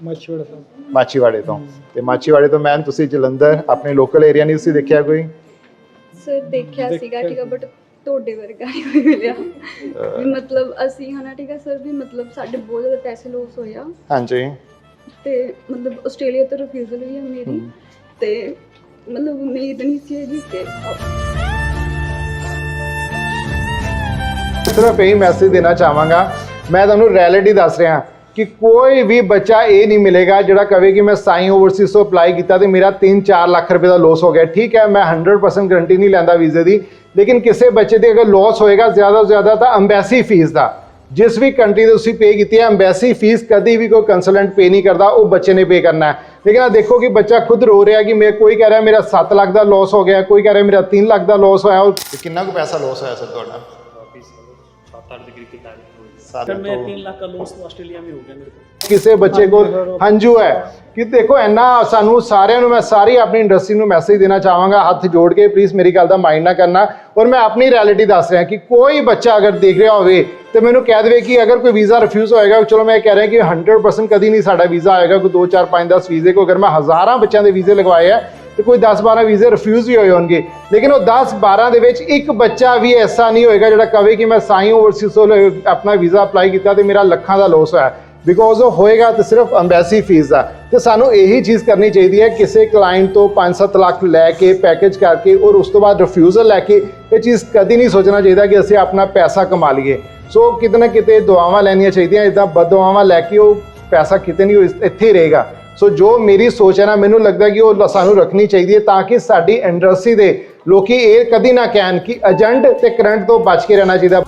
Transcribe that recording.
ਮੱਛੀਵਾੜਾ ਸਾਹਿਬ ਮਾਚੀਵਾੜੇ ਤੋਂ। ਤੇ ਮਾਚੀਵਾੜੇ ਤੋਂ ਮੈਮ ਤੁਸੀਂ ਜਲੰਧਰ ਆਪਣੇ ਲੋਕਲ ਏਰੀਆ ਨਹੀਂ ਤੁਸੀਂ ਦੇਖਿਆ ਕੋਈ? ਸਰ ਦੇਖਿਆ ਸੀਗਾ ਠੀਕ ਆ ਬਟ ਤੁਹਾਡੇ ਵਰਗਾ ਨਹੀਂ ਕੋਈ ਮਿਲਿਆ। ਵੀ ਮਤਲਬ ਅਸੀਂ ਹਨਾ ਠੀਕ ਆ ਸਰ ਵੀ ਮਤਲਬ ਸਾਡੇ ਬਹੁਤ ਜ਼ਿਆਦਾ ਪੈਸੇ ਲੋਸ ਹੋਇਆ ਹਾਂਜੀ। ਤੇ ਮਤਲਬ ਆਸਟ੍ਰੇਲੀਆ ਤੋਂ ਰਿਫਿਊਜ਼ਲ ਵੀ ਹੈ ਮੇਰੀ। ਤੇ ਮਤਲਬ ਉਮੀਦ ਨਹੀਂ ਸੀ ਜੀ ਕਿ ਸਿਰਫ ਇਹੀ ਮੈਸੇਜ ਦੇਣਾ ਚਾਹਾਂਗਾ। ਮੈਂ ਤੁਹਾਨੂੰ ਰੈਲਿਟੀ ਦੱਸ ਰਿਹਾ। ਕਿ ਕੋਈ ਵੀ ਬੱਚਾ ਇਹ ਨਹੀਂ ਮਿਲੇਗਾ ਜਿਹੜਾ ਕਵੇ ਕਿ ਮੈਂ ਸਾਈ ਓਵਰਸੀਜ਼ ਤੋਂ ਅਪਲਾਈ ਕੀਤਾ ਤੇ ਮੇਰਾ 3-4 ਲੱਖ ਰੁਪਏ ਦਾ ਲਾਸ ਹੋ ਗਿਆ। ਠੀਕ ਹੈ, ਮੈਂ 100% ਗਰੰਟੀ ਨਹੀਂ ਲੈਂਦਾ ਵੀਜ਼ੇ ਦੀ, ਲੇਕਿਨ ਕਿਸੇ ਬੱਚੇ ਦੇ ਅਗਰ ਲਾਸ ਹੋਏਗਾ ਜ਼ਿਆਦਾ ਤੋਂ ਜ਼ਿਆਦਾ ਤਾਂ ਅੰਬੈਸੀ ਫੀਸ ਦਾ। ਜਿਸ ਵੀ ਕੰਟਰੀ ਦੇ ਤੁਸੀਂ ਪੇ ਕੀਤੀ ਹੈ ਅੰਬੈਸੀ ਫੀਸ ਕਦੀ ਵੀ ਕੋਈ ਕੰਸਲਟੈਂਟ ਪੇ ਨਹੀਂ ਕਰਦਾ, ਉਹ ਬੱਚੇ ਨੇ ਪੇ ਕਰਨਾ ਹੈ। ਲੇਕਿਨ ਆ ਦੇਖੋ ਕਿ ਬੱਚਾ ਖੁਦ ਰੋ ਰਿਹਾ ਕਿ ਮੈਂ, ਕੋਈ ਕਹਿ ਰਿਹਾ ਮੇਰਾ 7 ਲੱਖ ਦਾ ਲਾਸ ਹੋ ਗਿਆ, ਕੋਈ ਕਹਿ ਰਿਹਾ ਮੇਰਾ 3 ਲੱਖ ਦਾ ਲਾਸ ਹੋਇਆ ਔਰ ਕਿੰਨਾ ਕੁ ਪੈਸਾ ਲਾਸ ਹੋਇਆ ਸਰ ਤੁਹਾਡਾ? ਕਿਸੇ ਬੱਚੇ ਕੋਲ ਹੰਝੂ ਹੈ ਕਿ ਦੇਖੋ ਇੰਨਾ ਸਾਨੂੰ ਸਾਰਿਆਂ ਨੂੰ ਮੈਂ ਸਾਰੀ ਆਪਣੀ ਇੰਡਸਟਰੀ ਨੂੰ ਮੈਸੇਜ ਦੇਣਾ ਚਾਹਾਂਗਾ ਹੱਥ ਜੋੜ ਕੇ ਪਲੀਜ਼ ਮੇਰੀ ਗੱਲ ਦਾ ਮਾਈਂਡ ਨਾ ਕਰਨਾ। ਔਰ ਮੈਂ ਆਪਣੀ ਰਿਐਲਿਟੀ ਦੱਸ ਰਿਹਾ ਕਿ ਕੋਈ ਬੱਚਾ ਅਗਰ ਦੇਖ ਰਿਹਾ ਹੋਵੇ ਤੇ ਮੈਨੂੰ ਕਹਿ ਦੇਵੇ ਕਿ ਅਗਰ ਕੋਈ ਵੀਜ਼ਾ ਰਿਫਿਊਜ਼ ਹੋਏਗਾ ਚਲੋ ਮੈਂ ਕਹਿ ਰਿਹਾ ਕਿ 100% ਕਦੀ ਨਹੀਂ ਸਾਡਾ ਵੀਜ਼ਾ ਆਏਗਾ ਕੋਈ 2 4 5 10 ਵੀਜ਼ੇ ਕੋ ਅਗਰ ਮੈਂ ਹਜ਼ਾਰਾਂ ਬੱਚਿਆਂ ਦੇ ਵੀਜ਼ੇ ਲਗਵਾਏ ਆ ਤੇ ਕੋਈ 10 12 ਵੀਜ਼ੇ ਰਿਫਿਊਜ਼ ਵੀ ਹੋਏ ਹੋਣਗੇ। ਲੇਕਿਨ ਉਹ 10 12 ਦੇ ਵਿੱਚ ਇੱਕ ਬੱਚਾ ਵੀ ਐਸਾ ਨਹੀਂ ਹੋਏਗਾ ਜਿਹੜਾ ਕਵੇ ਕਿ ਮੈਂ ਸਾਈ ਓਵਰਸੀਜ਼ ਤੋਂ ਆਪਣਾ ਵੀਜ਼ਾ ਅਪਲਾਈ ਕੀਤਾ ਤੇ ਮੇਰਾ ਲੱਖਾਂ ਦਾ ਲੋਸ ਹੋਇਆ। ਬਿਕੋਜ਼ ਉਹ ਹੋਏਗਾ ਤੇ ਸਿਰਫ ਅੰਬੈਸੀ ਫੀਸ ਦਾ। ਤੇ ਸਾਨੂੰ ਇਹੀ ਚੀਜ਼ ਕਰਨੀ ਚਾਹੀਦੀ ਹੈ, ਕਿਸੇ ਕਲਾਇੰਟ ਤੋਂ 5-7 ਲੱਖ ਲੈ ਕੇ ਪੈਕੇਜ ਕਰਕੇ ਔਰ ਉਸ ਤੋਂ ਬਾਅਦ ਰਿਫਿਊਜ਼ਲ ਲੈ ਕੇ ਇਹ ਚੀਜ਼ ਕਦੀ ਨਹੀਂ ਸੋਚਣਾ ਚਾਹੀਦਾ ਕਿ ਅਸੀਂ ਆਪਣਾ ਪੈਸਾ ਕਮਾ ਲਈਏ। ਸੋ ਕਿਤੇ ਨਾ ਕਿਤੇ ਦੁਆਵਾਂ ਲੈਣੀਆਂ ਚਾਹੀਦੀਆਂ ਇਦਾਂ ਬਦਦੁਆਵਾਂ ਲੈ ਕੇ ਉਹ ਪੈਸਾ ਕਿਤੇ ਨਹੀਂ, ਉਹ ਇੱਥੇ ਹੀ ਰਹੇਗਾ। ਸੋ ਜੋ ਮੇਰੀ ਸੋਚ ਹੈ ਨਾ, ਮੈਨੂੰ ਲੱਗਦਾ ਕਿ ਉਹ ਸਾਨੂੰ ਰੱਖਣੀ ਚਾਹੀਦੀ ਹੈ ਤਾਂ ਕਿ ਸਾਡੀ ਇੰਡਸਟਰੀ ਦੇ ਲੋਕੀ ਇਹ ਕਦੀ ਨਾ ਕਹਿਣ ਕਿ ਏਜੰਟ ਤੇ ਕਰੰਟ ਤੋਂ ਬਚ ਕੇ ਰਹਿਣਾ ਚਾਹੀਦਾ।